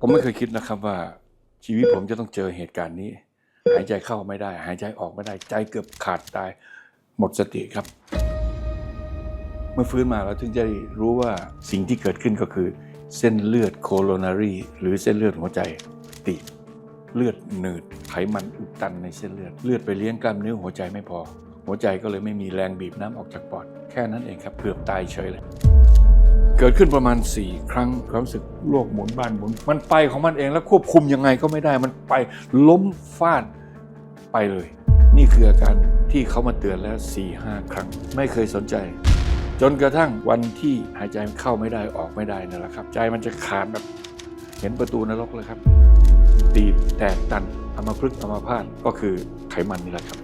ผมไม่เคยคิดนะครับว่าชีวิตผมจะต้องเจอเหตุการณ์นี้ หายใจเข้าไม่ได้ หายใจออกไม่ได้ ใจเกือบขาดตายหมดสติครับ เมื่อฟื้นมาเราถึงจะรู้ว่าสิ่งที่เกิดขึ้นก็คือ เส้นเลือดโคโรนารีหรือเส้นเลือดหัวใจตีบเลือดหนืดไขมันอุดตันในเส้นเลือด เลือดไปเลี้ยงกล้ามเนื้อหัวใจไม่พอ หัวใจก็เลยไม่มีแรงบีบน้ำออกจากปอด แค่นั้นเองครับเกือบตายเฉยเลย เกิดขึ้นประมาณ 4 ครั้งความรู้สึกโลกหมุนบ้านหมุน มันไปของมันเองแล้วควบคุมยังไงก็ไม่ได้ มันไปล้มฟาดไปเลย นี่คืออาการที่เขามาเตือนแล้ว 4 5 ครั้ง ไม่เคยสนใจ จนกระทั่งวันที่หายใจเข้าไม่ได้ออกไม่ได้นั่นแหละครับ ใจมันจะขาดแบบเห็นประตูนรกเลยครับ ตีบแตกตันอัมพฤกษ์อัมพาตก็คือไขมันนี่แหละครับ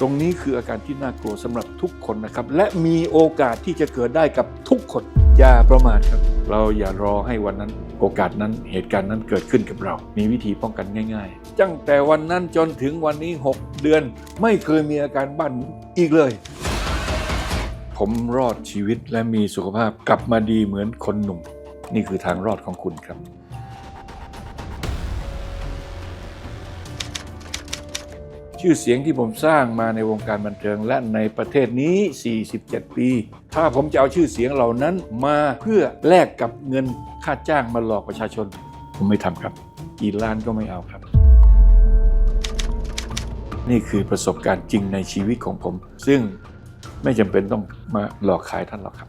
ตรงนี้คืออาการที่น่ากลัวสำหรับทุกคนนะครับ และมีโอกาสที่จะเกิดได้กับทุกคน อย่าประมาทครับ เราอย่ารอให้วันนั้นโอกาสนั้นเหตุการณ์นั้นเกิดขึ้นกับเรา มีวิธีป้องกันง่ายๆตั้งแต่วันนั้นจนถึงวันนี้ 6 เดือน ไม่เคยมีอาการบ้านหมุนอีกเลย ผมรอดชีวิตและมีสุขภาพกลับมาดีเหมือนคนหนุ่ม นี่คือทางรอดของคุณครับ ชื่อเสียงที่ผมสร้างมาในวงการบันเทิงและในประเทศนี้ 47 ปี ถ้าผมจะเอาชื่อเสียงเหล่านั้นมาเพื่อแลกกับเงินค่าจ้างมาหลอกประชาชน ผมไม่ทำครับ กี่ล้านก็ไม่เอาครับ นี่คือประสบการณ์จริงในชีวิตของผม ซึ่งไม่จำเป็นต้องมาหลอกขายท่านหรอกครับ